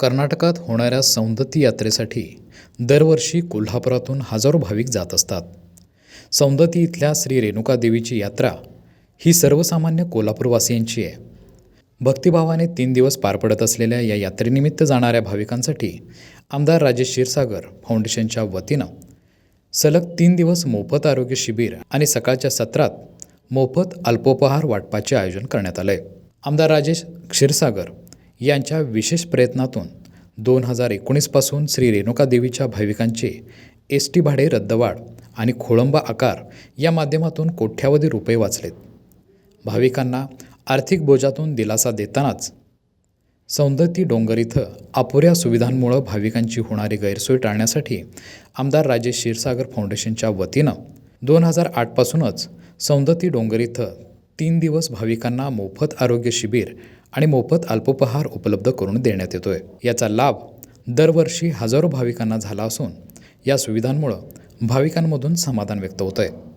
कर्नाटकात होणाऱ्या सौंदती यात्रेसाठी दरवर्षी कोल्हापुरातून हजारो भाविक जात असतात. सौंदती इथल्या श्री रेणुका देवीची यात्रा ही सर्वसामान्य कोल्हापूरवासियांची आहे. भक्तिभावाने तीन दिवस पार पडत असलेल्या या यात्रेनिमित्त जाणाऱ्या भाविकांसाठी आमदार राजेश क्षीरसागर फाउंडेशनच्या वतीनं सलग तीन दिवस मोफत आरोग्य शिबिर आणि सकाळच्या सत्रात मोफत अल्पोपहार वाटपाचे आयोजन करण्यात आले आमदार राजेश क्षीरसागर यांच्या विशेष प्रयत्नातून दोन हजार एकोणीसपासून श्री रेणुका देवीच्या भाविकांचे एस टी भाडे रद्दवाढ आणि खोळंबा आकार या माध्यमातून कोट्यावधी रुपये वाचलेत. भाविकांना आर्थिक बोजातून दिलासा देतानाच सौंदती डोंगर इथं अपुऱ्या सुविधांमुळं भाविकांची होणारी गैरसोय टाळण्यासाठी आमदार राजेश क्षीरसागर फाउंडेशनच्या वतीनं दोन हजार आठपासूनच सौंदती डोंगर इथं तीन दिवस भाविकांना मोफत आरोग्य शिबिर आणि मोफत अल्पोपहार उपलब्ध करून देण्यात येतोय. याचा लाभ दरवर्षी हजारो भाविकांना झाला असून या सुविधांमुळं भाविकांमधून समाधान व्यक्त होत आहे